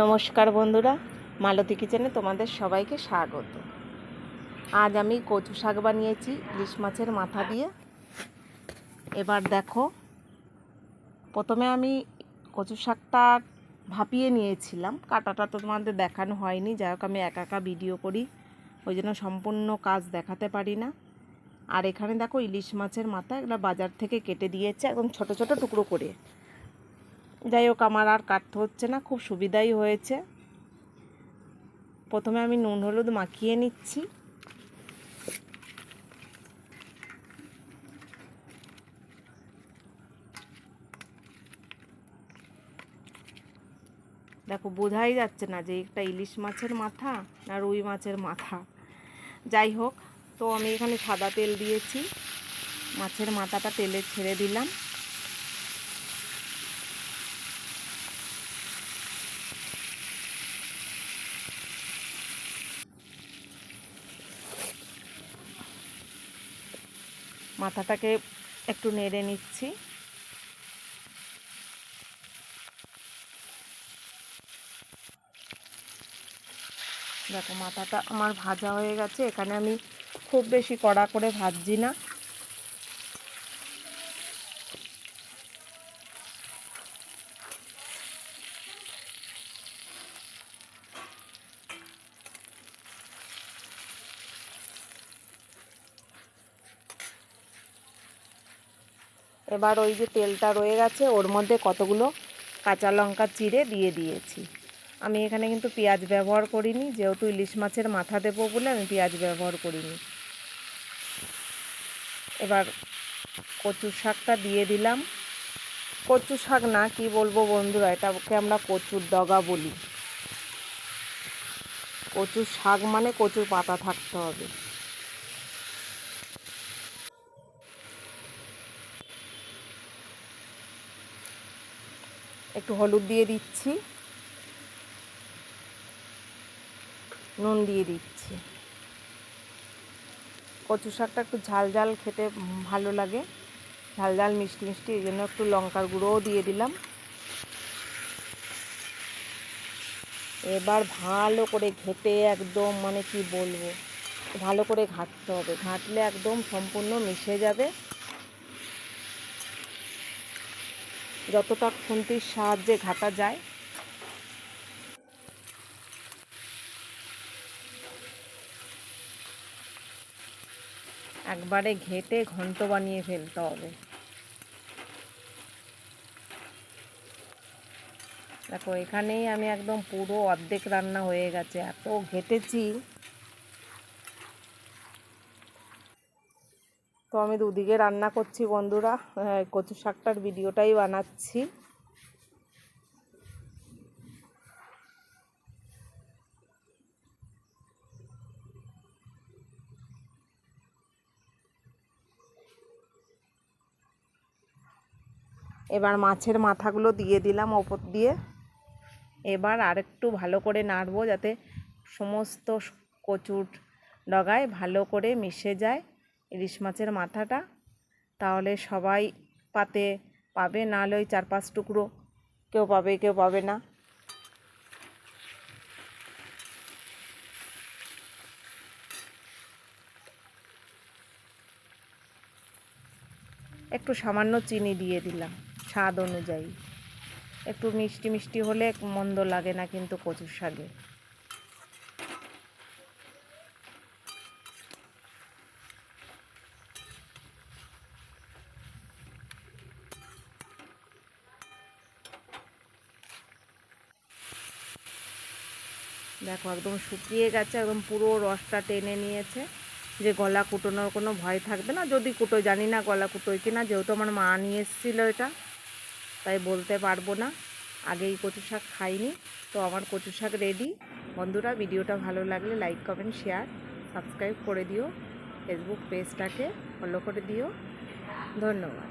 নমস্কার বন্ধুরা, মালতী কিচেনে তোমাদের সবাইকে স্বাগত। আজ আমি কচু শাক বানিয়েছি, ইলিশ মাছের মাথা দিয়ে। এবার দেখো, প্রথমে আমি কচু শাকটা ভাপিয়ে নিয়েছিলাম। কাটাটা তো তোমাদের দেখানো হয়নি, যাই হোক আমি একা একা ভিডিও করি, ওই জন্য সম্পূর্ণ কাজ দেখাতে পারি না। আর এখানে দেখো ইলিশ মাছের মাথা এগুলো বাজার থেকে কেটে দিয়েছে, একদম ছোট ছোট টুকরো করে। যাই হোক, আমার আর কাটতে হচ্ছে না, খুব সুবিধাই হয়েছে। প্রথমে আমি নুন হলুদ মাখিয়ে নিচ্ছি। দেখো, বোঝাই যাচ্ছে না যে একটা ইলিশ মাছের মাথা না রুই মাছের মাথা। যাই হোক, তো আমি এখানে সাদা তেল দিয়েছি। মাছের মাথাটা তেলে ছেড়ে দিলাম। মাথাটাকে একটু নেড়ে নিচ্ছি। দেখো, মাথাটা আমার ভাজা হয়ে গেছে। এখানে আমি খুব বেশি কড়া করে ভাজছি না। এবার ওই যে তেলটা রয়ে গেছে, ওর মধ্যে কতগুলো কাঁচা লঙ্কা চিড়ে দিয়ে দিয়েছি। আমি এখানে কিন্তু পেঁয়াজ ব্যবহার করিনি, যেহেতু ইলিশ মাছের মাথা দেবো বলে আমি পেঁয়াজ ব্যবহার করিনি। এবার কচু শাকটা দিয়ে দিলাম। কচু শাক না, কি বলব বন্ধুরা, এটাকে আমরা কচুর ডগা বলি। কচুর শাক মানে কচুর পাতা থাকতে হবে। একটু হলুদ দিয়ে দিচ্ছি। নুন দিয়ে দিচ্ছি। কচু শাকটা একটু ঝাল ঝাল খেতে ভালো লাগে। ঝাল ঝাল, মিষ্টি মিষ্টি, এই জন্য একটু লঙ্কার গুঁড়োও দিয়ে দিলাম। এবার ভালো করে ঘেটে একদম মানে কি বলব, ভালো করে ঘাঁটতে হবে। ঘাঁটলে একদম সম্পূর্ণ মিশে যাবে। যতটা খুন্তির সাহায্যে ঘাটা যায়। একবারে ঘেটে ঘন্ট বানিয়ে ফেলতে হবে। দেখো, এখানেই আমি একদম পুরো অর্ধেক রান্না হয়ে গেছে। এত ঘেটেছি তো আমি দুদিকে রান্না করছি বন্ধুরা কচু শাকটার ভিডিওটাই বানাচ্ছি। এবার মাছের মাথাগুলো দিয়ে দিলাম ওপর দিয়ে। এবার আরেকটু ভালো করে নাড়বো যাতে সমস্ত কচুর ডগায় ভালো করে মিশে যায়। ইলিশ মাছের মাথাটা, তাহলে সবাই পাতে পাবে, নাহলে ওই চার পাঁচ টুকরো কেউ পাবে কেউ পাবে না। একটু সামান্য চিনি দিয়ে দিলাম, স্বাদ অনুযায়ী। একটু মিষ্টি মিষ্টি হলে মন্দ লাগে না কিন্তু কচুর শাকে। দেখো, একদম শুকিয়ে গেছে, একদম পুরো রসটা টেনে নিয়েছে। যে গলা কুটোনোর কোনো ভয় থাকবে না, যদি কুটো, জানি না গলা কুটোয় কিনা, যেহেতু আমার মা নিয়ে এসেছিল এটা, তাই বলতে পারব না। আগেই কচু শাক খাইনি, তো আমার কচু শাক রেডি বন্ধুরা, ভিডিওটা ভালো লাগলে লাইক কমেন্ট শেয়ার সাবস্ক্রাইব করে দিও। ফেসবুক পেজটাকে ফলো করে দিও। ধন্যবাদ।